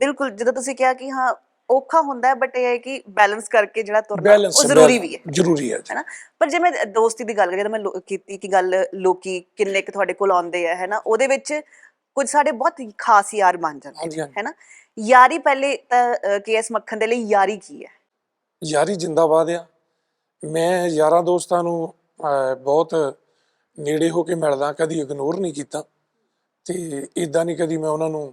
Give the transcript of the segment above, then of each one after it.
ਬਿਲਕੁਲ ਜਦੋਂ ਤੁਸੀਂ ਕਿਹਾ ਕਿ ਹਾਂ ਔਖਾ ਹੁੰਦਾ ਹੈ ਬਟ ਇਹ ਹੈ ਕਿ ਬੈਲੈਂਸ ਕਰਕੇ ਜਿਹੜਾ ਤੁਰਨਾ ਉਹ ਜ਼ਰੂਰੀ ਵੀ ਹੈ। ਜ਼ਰੂਰੀ ਹੈ ਹੈਨਾ? ਪਰ ਜੇ ਮੈਂ ਦੋਸਤੀ ਦੀ ਗੱਲ ਕਰਾਂ ਜਦੋਂ ਮੈਂ ਕੀਤੀ ਕਿ ਗੱਲ ਲੋਕੀ ਕਿੰਨੇ ਕੁ ਤੁਹਾਡੇ ਕੋਲ ਆਉਂਦੇ ਆ ਹੈਨਾ? ਉਹਦੇ ਵਿੱਚ ਕੁਝ ਸਾਡੇ ਬਹੁਤ ਖਾਸ ਯਾਰ ਬਣ ਜਾਂਦੇ ਹੈਨਾ? ਯਾਰੀ ਪਹਿਲੇ ਤਾਂ ਕੇਐਸ ਮੱਖਣ ਦੇ ਲਈ ਯਾਰੀ ਕੀ ਹੈ? ਯਾਰੀ ਜਿੰਦਾਬਾਦ ਆ। ਮੈਂ ਯਾਰਾਂ ਦੋਸਤਾਂ ਨੂੰ ਬਹੁਤ ਨੇੜੇ ਹੋ ਕੇ ਮਿਲਦਾ ਕਦੀ ਇਗਨੋਰ ਨਹੀਂ ਕੀਤਾ। ਤੇ ਇਦਾਂ ਨਹੀਂ ਕਦੀ ਮੈਂ ਉਹਨਾਂ ਨੂੰ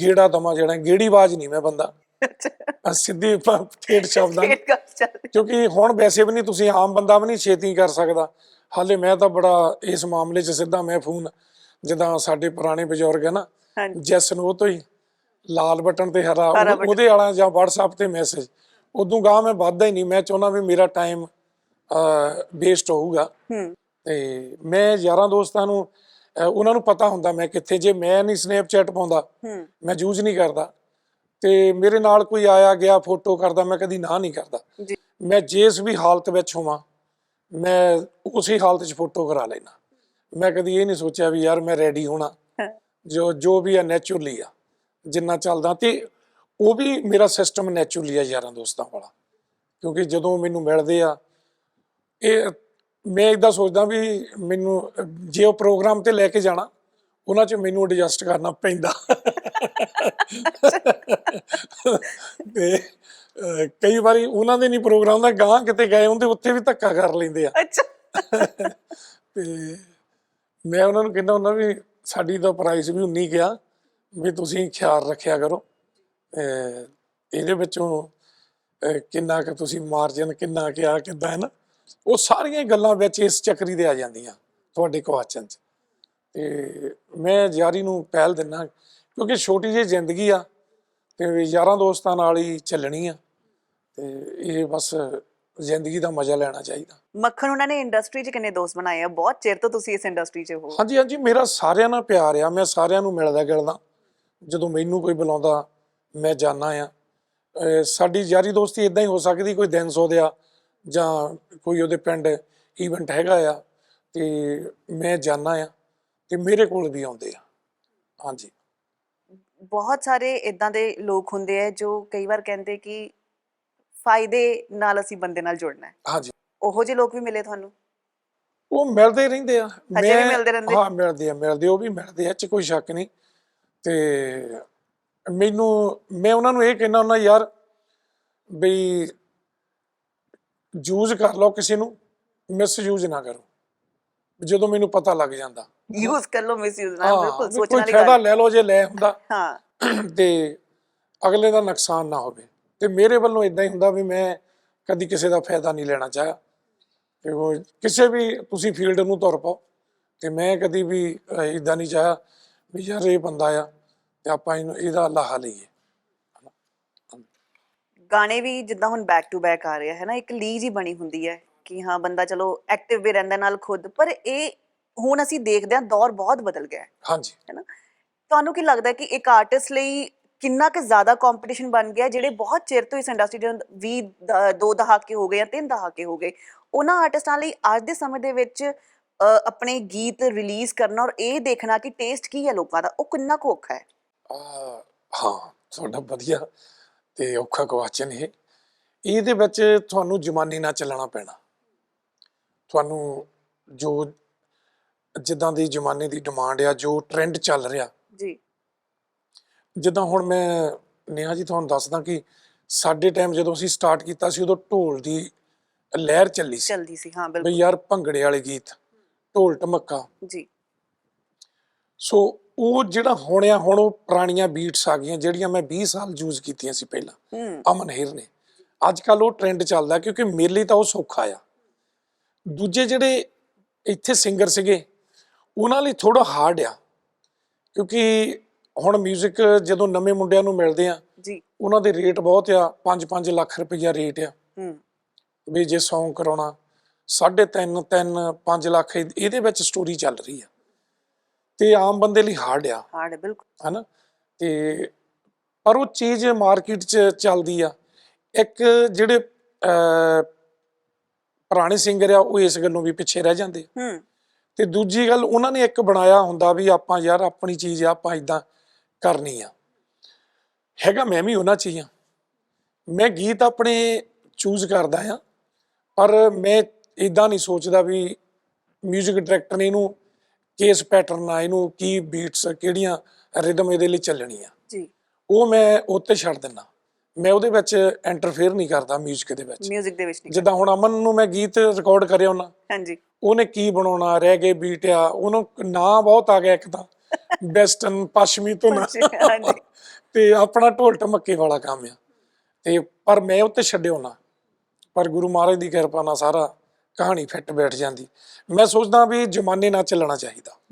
ਗੇੜਾ ਦਮਾ ਜਿਹੜਾ ਗੇੜੀ ਆਵਾਜ਼ ਨਹੀਂ ਮੈਂ ਬੰਦਾ। ਸਿੱਧੀ ਠੇਠ ਸ਼ਬਦਾਂ ਕਿਉਂਕਿ ਹੁਣ ਵੈਸੇ ਵੀ ਨਹੀਂ ਤੁਸੀਂ ਆਮ ਬੰਦਾ ਵੀ ਨਹੀਂ ਛੇਤੀ ਕਰ ਸਕਦਾ। ਹਾਲੇ ਮੈਂ ਤਾਂ ਬੜਾ ਇਸ ਮਾਮਲੇ 'ਚ ਸਿੱਧਾ ਮੈਂ ਫੋਨ ਜਿੱਦਾਂ ਸਾਡੇ ਪੁਰਾਣੇ ਬਜ਼ੁਰਗ ਹੈ ਨਾ ਜੈਸ ਨੂੰ ਉਹ ਤੋਂ ਹੀ ਲਾਲ ਬਟਨ ਤੇ ਹਰਾ ਹਰਾ ਉਹ- ਉਹਦੇ ਵਾਲਾ ਜਾਂ WhatsApp ਤੇ ਮੈਸੇਜ ਉਦੋਂ ਗਾਂ ਮੈਂ ਵੱਧਦਾ ਹੀ ਨਹੀਂ ਮੈਂ ਚਾਹੁੰਦਾ ਵੀ ਮੇਰਾ ਟਾਈਮ ਵੇਸਟ ਹੋਊਗਾ। ਹੂੰ। ਤੇ ਮੈਂ ਯਾਰਾਂ ਦੋਸਤਾਂ ਨੂੰ ਉਹਨਾਂ ਨੂੰ ਪਤਾ ਹੁੰਦਾ ਮੈਂ ਕਿੱਥੇ ਜੇ ਮੈਂ ਨਹੀਂ ਸਨੈਪਚੈਟ ਪਾਉਂਦਾ ਮੈਂ ਯੂਜ਼ ਨਹੀਂ ਕਰਦਾ। ਤੇ ਮੇਰੇ ਨਾਲ ਕੋਈ ਆਇਆ ਗਿਆ ਫੋਟੋ ਕਰਦਾ ਮੈਂ ਕਦੀ ਨਾ ਨਹੀਂ ਕਰਦਾ। ਮੈਂ ਜਿਸ ਵੀ ਹਾਲਤ ਵਿੱਚ ਹੋਵਾਂ ਮੈਂ ਉਸੇ ਹਾਲਤ 'ਚ ਫੋਟੋ ਕਰਾ ਲੈਣਾ ਮੈਂ ਕਦੀ ਇਹ ਨਹੀਂ ਸੋਚਿਆ ਵੀ ਯਾਰ ਮੈਂ ਰੈਡੀ ਹੋਣਾ। ਜੋ ਜੋ ਵੀ ਆ ਨੇਚਰਲੀ ਆ ਜਿੰਨਾ ਚੱਲਦਾ। ਤੇ ਉਹ ਵੀ ਮੇਰਾ ਸਿਸਟਮ ਨੇਚਰਲੀ ਆ ਯਾਰਾਂ ਦੋਸਤਾਂ ਵਾਲਾ। ਕਿਉਂਕਿ ਜਦੋਂ ਮੈਨੂੰ ਮਿਲਦੇ ਆ ਇਹ ਮੈਂ ਇਦਾਂ ਸੋਚਦਾ ਵੀ ਮੈਨੂੰ ਜੇ ਉਹ ਪ੍ਰੋਗਰਾਮ ਤੇ ਲੈ ਕੇ ਜਾਣਾ ਉਹਨਾਂ 'ਚ ਮੈਨੂੰ ਐਡਜਸਟ ਕਰਨਾ ਪੈਂਦਾ। ਤੇ ਕਈ ਵਾਰੀ ਉਹਨਾਂ ਦੇ ਨਹੀਂ ਪ੍ਰੋਗਰਾਮ ਦਾ ਗਾਂ ਕਿਤੇ ਗਏ ਹੁੰਦੇ ਉੱਥੇ ਵੀ ਧੱਕਾ ਕਰ ਲੈਂਦੇ ਆ। ਅੱਛਾ। ਤੇ ਮੈਂ ਉਹਨਾਂ ਨੂੰ ਕਹਿੰਦਾ ਹੁੰਦਾ ਵੀ ਸਾਡੀ ਤਾਂ ਪ੍ਰਾਈਸ ਵੀ ਉਨੀ ਗਿਆ ਵੀ ਤੁਸੀਂ ਖਿਆਲ ਰੱਖਿਆ ਕਰੋ। ਇਹਦੇ ਵਿੱਚੋਂ ਕਿੰਨਾ ਕੁ ਤੁਸੀਂ ਮਾਰਜਨ ਕਿੰਨਾ ਕਿਆ ਕਿੱਦਾਂ ਹੈ ਨਾ? ਉਹ ਸਾਰੀਆਂ ਗੱਲਾਂ ਵਿੱਚ ਇਸ ਚੱਕਰੀ ਦੇ ਆ ਜਾਂਦੀਆਂ ਤੁਹਾਡੇ ਕੁਐਸਚਨ 'ਚ। ਤੇ ਮੈਂ ਯਾਰੀ ਨੂੰ ਪਹਿਲ ਦਿੰਦਾ ਕਿਉਂਕਿ ਛੋਟੀ ਜਿਹੀ ਜ਼ਿੰਦਗੀ ਆ ਤੇ ਯਾਰਾਂ ਦੋਸਤਾਂ ਨਾਲ ਹੀ ਚੱਲਣੀ ਆ ਤੇ ਇਹ ਬਸ ਜ਼ਿੰਦਗੀ ਦਾ ਮਜ਼ਾ ਲੈਣਾ ਚਾਹੀਦਾ। ਮੱਖਣ ਉਹਨਾਂ ਨੇ ਇੰਡਸਟਰੀ 'ਚ ਕਿੰਨੇ ਦੋਸਤ ਬਣਾਏ ਆ? ਬਹੁਤ ਚਿਰ ਤੋਂ ਤੁਸੀਂ ਇਸ ਇੰਡਸਟਰੀ 'ਚ ਹੋ। ਹਾਂਜੀ ਹਾਂਜੀ ਮੇਰਾ ਸਾਰਿਆਂ ਨਾਲ ਪਿਆਰ ਆ ਮੈਂ ਸਾਰਿਆਂ ਨੂੰ ਮਿਲਦਾ ਗਿਲਦਾ। ਜਦੋਂ ਮੈਨੂੰ ਕੋਈ ਬੁਲਾਉਂਦਾ ਮੈਂ ਜਾਣਾ ਆ। ਸਾਡੀ ਯਾਰੀ ਦੋਸਤੀ ਇਦਾਂ ਹੀ ਹੋ ਸਕਦੀ ਕੋਈ ਦਿਨ ਸੋਧਿਆ ਜਾਂ ਕੋਈ ਉਹਦੇ ਪਿੰਡ ਇਵੈਂਟ ਹੈਗਾ ਆ ਤੇ ਮੈਂ ਜਾਣਾ ਆ ਤੇ ਮੇਰੇ ਕੋਲ ਵੀ ਆਉਂਦੇ ਆ। ਹਾਂਜੀ। ਬਹੁਤ ਸਾਰੇ ਇਦਾਂ ਦੇ ਲੋਕ ਹੁੰਦੇ ਆ ਜੋ ਕਈ ਵਾਰ ਕਹਿੰਦੇ ਕਿ ਫਾਇਦੇ ਨਾਲ ਅਸੀਂ ਬੰਦੇ ਨਾਲ ਜੁੜਨਾ ਹੈ। ਹਾਂਜੀ। ਉਹੋ ਜਿਹੇ ਲੋਕ ਵੀ ਮਿਲੇ ਤੁਹਾਨੂੰ? ਉਹ ਮਿਲਦੇ ਰਹਿੰਦੇ ਆ। ਹਜੇ ਵੀ ਮਿਲਦੇ ਰਹਿੰਦੇ? ਹਾਂ ਮਿਲਦੇ ਆ ਮਿਲਦੇ ਉਹ ਵੀ ਮਿਲਦੇ ਆ ਇਹ ਚ ਕੋਈ ਸ਼ੱਕ ਨਹੀਂ। ਤੇ ਮੈਨੂੰ ਮੈਂ ਉਹਨਾਂ ਨੂੰ ਇਹ ਕਹਿਣਾ ਹੁੰਦਾ ਯਾਰ ਬਈ ਯੂਜ਼ ਕਰ ਲਓ ਕਿਸੇ ਨੂੰ ਮਿਸ ਯੂਜ਼ ਨਾ ਕਰੋ। ਜਦੋਂ ਮੈਨੂੰ ਪਤਾ ਲੱਗ ਜਾਂਦਾ। ਯੂਜ਼ ਕਰ ਲਓ ਮਿਸ ਯੂਜ਼ ਨਾ ਬਿਲਕੁਲ ਸੋਚਣ ਕੋਈ ਵਾਲੀ ਫਾਇਦਾ ਲੈ ਲਓ ਜੇ ਲੈ ਹੁੰਦਾ। ਹਾਂ। ਤੇ ਅਗਲੇ ਦਾ ਨੁਕਸਾਨ ਨਾ ਹੋਵੇ। ਤੇ ਮੇਰੇ ਵੱਲੋਂ ਇਦਾਂ ਹੀ ਹੁੰਦਾ ਵੀ ਮੈਂ ਕਦੀ ਕਿਸੇ ਦਾ ਫਾਇਦਾ ਨਹੀਂ ਲੈਣਾ ਚਾਹਿਆ। ਤੇ ਉਹ ਕਿਸੇ ਵੀ ਤੁਸੀਂ ਫੀਲਡ ਨੂੰ ਤੁਰ ਪਾਓ। ਤੇ ਮੈਂ ਕਦੀ ਵੀ ਇਦਾਂ ਨਹੀਂ ਚਾਹਿਆ ਵੀ ਯਾਰ ਇਹ ਬੰਦਾ ਆ ਤੇ ਆਪਾਂ ਇਹਨੂੰ ਇਹਦਾ ਲਾਹਾ ਲਈਏ। ਗਾਣੇ ਵੀ ਜਿੱਦਾਂ ਹੁਣ ਬੈਕ ਟੂ ਬੈਕ ਆ ਰਿਹਾ ਹੈ ਨਾ ਇੱਕ ਲੀਜ ਹੀ ਬਣੀ ਹੁੰਦੀ ਹੈ ਕਿ ਹਾਂ ਬੰਦਾ ਚਲੋ ਐਕਟਿਵ ਵੀ ਰਹਿੰਦਾ ਨਾਲ ਖੁਦ ਪਰ ਇਹ ਹੁਣ ਅਸੀਂ ਦੇਖਦੇ ਹਾਂ ਦੌਰ ਬਹੁਤ ਬਦਲ ਗਿਆ ਹੈ ਹਾਂਜੀ। ਹੈਨਾ? ਤੁਹਾਨੂੰ ਕੀ ਲੱਗਦਾ ਹੈ ਕਿ ਇੱਕ ਆਰਟਿਸਟ ਲਈ ਕਿੰਨਾ ਕੁ ਜ਼ਿਆਦਾ ਕੰਪੀਟੀਸ਼ਨ ਬਣ ਗਿਆ ਜਿਹੜੇ ਬਹੁਤ ਚਿਰ ਤੋਂ ਇਸ ਇੰਡਸਟਰੀ ਦੇ 20 ਦ- ਦਹਾਕੇ ਹੋ ਗਏ ਜਾਂ ਤਿੰਨ ਦਹਾਕੇ ਹੋ ਗਏ ਉਹਨਾਂ ਆਰਟਿਸਟਾਂ ਲਈ ਅੱਜ ਦੇ ਸਮੇਂ ਦੇ ਵਿੱਚ ਆਪਣੇ ਗੀਤ ਰਿਲੀਜ਼ ਕਰਨਾ ਔਰ ਇਹ ਦੇਖਣਾ ਕਿ ਟੇਸਟ ਕੀ ਹੈ ਲੋਕਾਂ ਦਾ ਉਹ ਕਿੰਨਾ ਕੁ ਔਖਾ ਹੈ? ਹਾਂ ਤੁਹਾਡਾ ਵਧੀਆ ਤੇ ਔਖਾ ਕੁਐਸਚਨ ਇਹ। ਇਹਦੇ ਵਿੱਚ ਤੁਹਾਨੂੰ ਜਮਾਨੇ ਨਾਲ ਚੱਲਣਾ ਪੈਣਾ। ਤੁਹਾਨੂੰ ਜੋ ਜਿੱਦਾਂ ਦੀ ਜਮਾਨੇ ਦੀ ਡਿਮਾਂਡ ਆ ਜੋ ਟ੍ਰੈਂਡ ਚੱਲ ਰਿਹਾ। ਜੀ। ਜਿੱਦਾਂ ਹੁਣ ਮੈਂ ਨੇਹਾ ਜੀ ਤੁਹਾਨੂੰ ਦੱਸਦਾ ਕਿ ਸਾਡੇ ਟਾਈਮ ਜਦੋਂ ਅਸੀਂ ਸਟਾਰਟ ਕੀਤਾ ਸੀ ਉਦੋਂ ਢੋਲ ਦੀ ਲਹਿਰ ਚੱਲੀ ਸੀ। ਚਲਦੀ ਸੀ ਹਾਂ ਬਈ ਬਿਲਕੁਲ। ਯਾਰ ਭੰਗੜੇ ਵਾਲੇ ਗੀਤ ਢੋਲ ਢਮੱਕਾ ਜੀ। ਸੋ ਉਹ ਜਿਹੜਾ ਹੁਣ ਆ ਹੁਣ ਉਹ ਪੁਰਾਣੀਆਂ ਬੀਟਸ ਆ ਗਈਆਂ ਜਿਹੜੀਆਂ ਮੈਂ 20 ਸਾਲ ਯੂਜ਼ ਕੀਤੀਆਂ ਸੀ ਪਹਿਲਾਂ। ਅਮਨ ਹੀਰ ਨੇ। ਅੱਜ ਕੱਲ ਉਹ ਟ੍ਰੈਂਡ ਚੱਲਦਾ ਕਿਉਂਕਿ ਮੇਰੇ ਲਈ ਤਾਂ ਉਹ ਸੌਖਾ ਆ। ਦੂਜੇ ਜਿਹੜੇ ਇੱਥੇ ਸਿੰਗਰ ਸੀਗੇ ਉਹਨਾਂ ਲਈ ਥੋੜਾ ਹਾਰਡ ਆ। ਕਿਉਂਕਿ ਹੁਣ 뮤직 ਜਦੋਂ ਨਵੇਂ ਮੁੰਡਿਆਂ ਨੂੰ ਮਿਲਦੇ ਆ ਜੀ। ਉਹਨਾਂ ਦੇ ਰੇਟ ਬਹੁਤ ਆ 5-5 ਲੱਖ ਰੁਪਈਆ ਰੇਟ ਆ। ਹੂੰ। ਵੀ ਜੇ Song ਕਰਾਉਣਾ 3.5 3 5 ਲੱਖ ਇਹ- ਇਹਦੇ ਵਿੱਚ ਸਟੋਰੀ ਚੱਲ ਰਹੀ ਆ। ਤੇ ਆਮ ਬੰਦੇ ਲਈ ਹਾਰਡ ਆ। ਹਾਰਡ ਹੈ ਬਿਲਕੁਲ। ਹਨਾ? ਤੇ ਪਰ ਉਹ ਚੀਜ਼ ਮਾਰਕੀਟ 'ਚ ਚੱਲਦੀ ਆ। ਇੱਕ ਜਿਹੜੇ ਪੁਰਾਣੇ ਸਿੰਗਰ ਆ ਉਹ ਇਸ ਗੱਲੋਂ ਵੀ ਪਿੱਛੇ ਰਹਿ ਜਾਂਦੇ। ਹੂੰ। ਤੇ ਦੂਜੀ ਗੱਲ ਉਹਨਾਂ ਨੇ ਇੱਕ ਬਣਾਇਆ ਹੁੰਦਾ ਵੀ ਆਪਾਂ ਯਾਰ ਆਪਣੀ ਚੀਜ਼ ਆ ਆਪਾਂ ਇਦਾਂ ਕਰਨੀ ਆ। ਹੈਗਾ ਮੈਂ ਵੀ ਉਹਨਾਂ ਚ ਹੀ ਹਾਂ ਮੈਂ ਗੀਤ ਆਪਣੇ ਚੂਜ਼ ਕਰਦਾ ਆ ਪਰ ਮੈਂ ਇਦਾਂ ਨਹੀਂ ਸੋਚਦਾ ਵੀ 뮤직 ਡਾਇਰੈਕਟਰ ਨੇ ਇਹਨੂੰ ਕਿਸ ਪੈਟਰਨ ਆ ਇਹਨੂੰ ਕੀ ਬੀਟਸ ਕਿਹੜੀਆਂ ਰਿਦਮ ਇਹਦੇ ਲਈ ਚੱਲਣੀ ਆ ਜੀ ਉਹ ਮੈਂ ਉੱਤੇ ਛੱਡ ਦਿੰਦਾ ਮੈਂ ਉਹਦੇ ਵਿੱਚ ਇੰਟਰਫੇਅਰ ਨਹੀਂ ਕਰਦਾ 뮤직 ਦੇ ਵਿੱਚ 뮤직 ਦੇ ਵਿੱਚ ਨਹੀਂ ਜਿੱਦਾਂ ਹੁਣ ਅਮਨ ਨੂੰ ਮੈਂ ਗੀਤ ਰਿਕਾਰਡ ਕਰਿਆ ਉਹਨਾਂ ਹਾਂਜੀ ਉਹਨੇ ਕੀ ਬਣਾਉਣਾ ਰਹਿ ਗਏ ਬੀਟ ਆ ਉਹਨੂੰ ਨਾਂ ਬਹੁਤ ਆ ਗਿਆ ਇੱਕ ਤਾਂ ਵੈਸਟਰਨ ਪੱਛਮੀ ਤੋਂ ਨਾ ਹਾਂਜੀ ਤੇ ਆਪਣਾ ਢੋਲ ਢਮੱਕੇ ਵਾਲਾ ਕੰਮ ਆ ਤੇ ਪਰ ਮੈਂ ਉੱਤੇ ਛੱਡਿਓ ਨਾ ਪਰ ਗੁਰੂ ਮਹਾਰਾਜ ਦੀ ਕਿਰਪਾ ਨਾਲ ਸਾਰਾ ਕਹਾਣੀ ਫਿੱਟ ਬੈਠ ਜਾਂਦੀ। ਮੈਂ ਸੋਚਦਾ ਵੀ ਜ਼ਮਾਨੇ ਨਾਲ ਚੱਲਣਾ ਚਾਹੀਦਾ।